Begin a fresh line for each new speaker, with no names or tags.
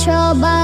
সবাই